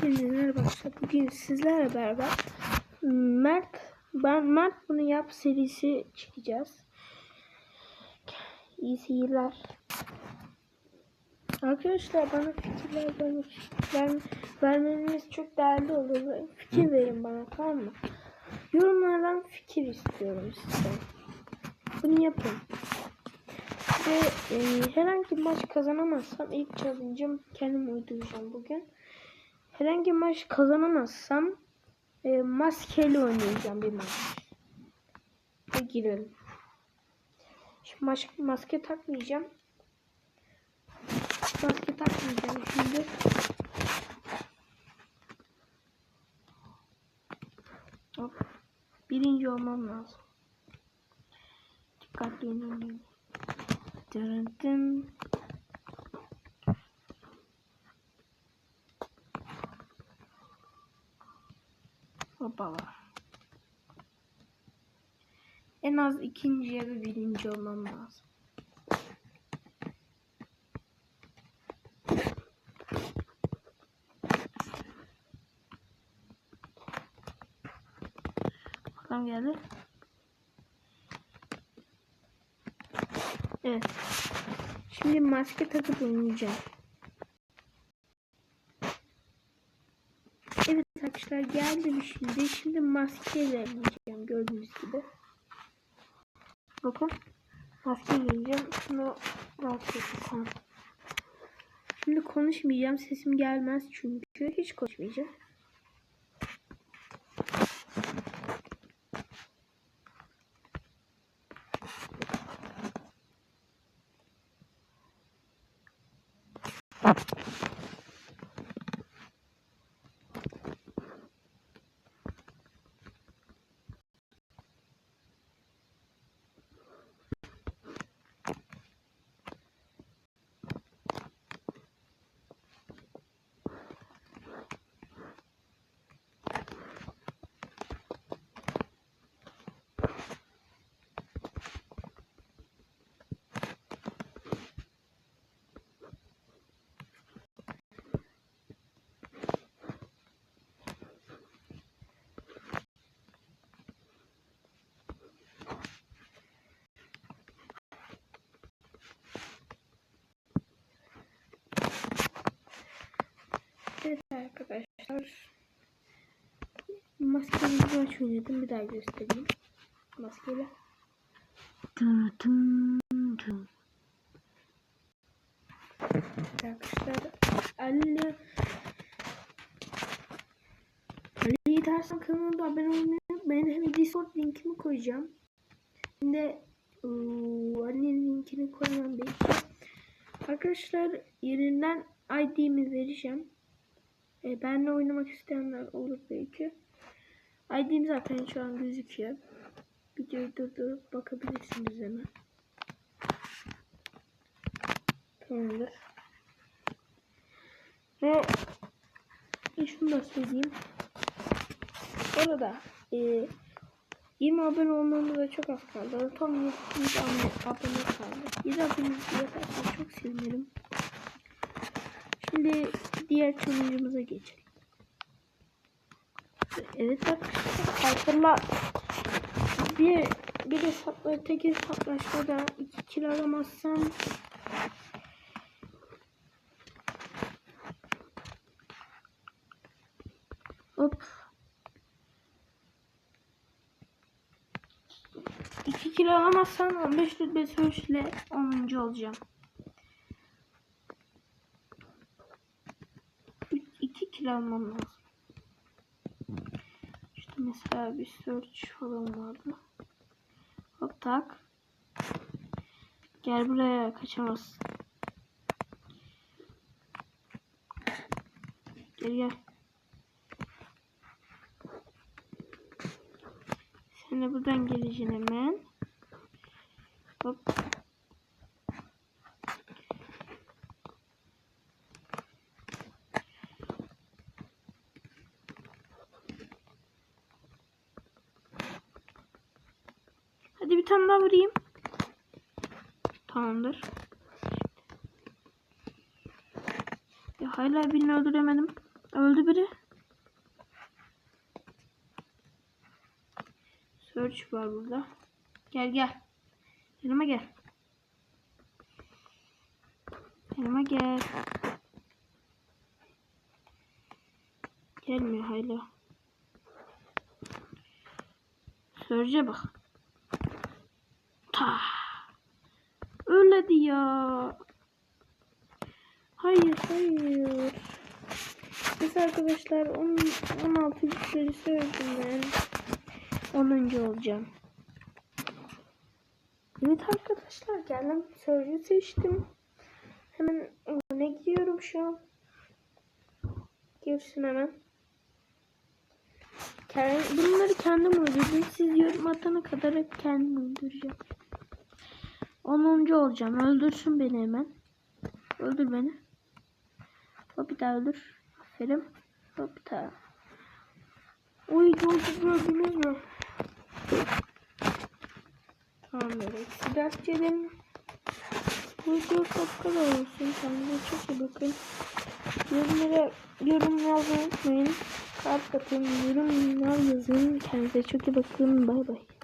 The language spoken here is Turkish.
Hepinize merhaba. Bugün sizlerle beraber Mert ben Mert bunu yap serisi çekeceğiz. İyi seyirler. Arkadaşlar bana fikirler bana ver, vermeniz çok değerli olur. Fikir verin bana tamam mı? Yorumlardan fikir istiyorum sizden. Bunu yapın. Ve e, herhangi bir maç kazanamazsam ilk challenge'ım kendim uyduracağım bugün. Herhangi maç kazanamazsam e, maskeyle oynayacağım bir maç. Ve girelim. Şimdi maç, maske takmayacağım. Maske takmayacağım şimdi. Hop. Birinci olmam lazım. Dikkatli oynayayım. Dın dın. Hoppala. En az ikinci ya da birinci olmam lazım. Bakalım geldi. Evet. Şimdi maske takıp oynayacağım. Evet arkadaşlar geldim şimdi. Şimdi maskeyle oynayacağım gördüğünüz gibi. Bakın. Maske giyeceğim. Şunu rahat edin. Şimdi konuşmayacağım. Sesim gelmez çünkü. Hiç konuşmayacağım. Evet arkadaşlar. Maskeli bir maç oynadım. Bir daha göstereyim. Maskeyle. Arkadaşlar Ali Ali Tersan kanalına abone olmayı unutmayın. Hem Discord linkimi koyacağım. Hem de ıı, Ali'nin linkini koymam belki. Arkadaşlar yerinden ID'mi vereceğim. E, benle oynamak isteyenler olur belki. ID'm zaten şu an gözüküyor. Videoyu durdurup bakabilirsiniz hemen. Tamamdır. Ve e, şunu da söyleyeyim. Orada e, 20 abone olmamıza çok az kaldı. Tam 7 abone kaldı. 7 abone yaparsanız çok sevinirim. Şimdi diğer challenge'ımıza geçelim. Evet arkadaşlar. Hyper'la bir bir hesapla tek hesaplaşmada 2 kill alamazsam Hop. 2 kilo alamazsam 15 rütbe sürüşle 10. olacağım. 2 kilo almam lazım. İşte mesela bir search falan vardı. Hop tak. Gel buraya kaçamazsın. Gel gel. Sen buradan geleceksin hemen. Hop. Bir tane daha vurayım. Tamamdır. Ya hala birini öldüremedim. Öldü biri. Search var burada. Gel gel. Yanıma gel. Yanıma gel. Gelmiyor hala. Sörce bak. Ta. Öyledi ya. Hayır hayır. Biz arkadaşlar 10, 16 güçleri söyledim ben. 10. olacağım. Evet arkadaşlar geldim. Sörcü seçtim. Hemen ne gidiyorum şu an. Girsin hemen. Bunları kendim öldürdüm. Siz yorum atana kadar hep kendim öldüreceğim. 10. olacağım. Öldürsün beni hemen. Öldür beni. Hop bir daha öldür. Aferin. Hop bir daha. Oy gördünüz gördünüz mü? Tamam böyle. Silah çelim. Bu video kadar olsun. Kendinize çok iyi bakın. Yorumlara yorum yazmayı unutmayın. Kalp atın, yorum yazın. Kendinize çok iyi bakın. Bay bay.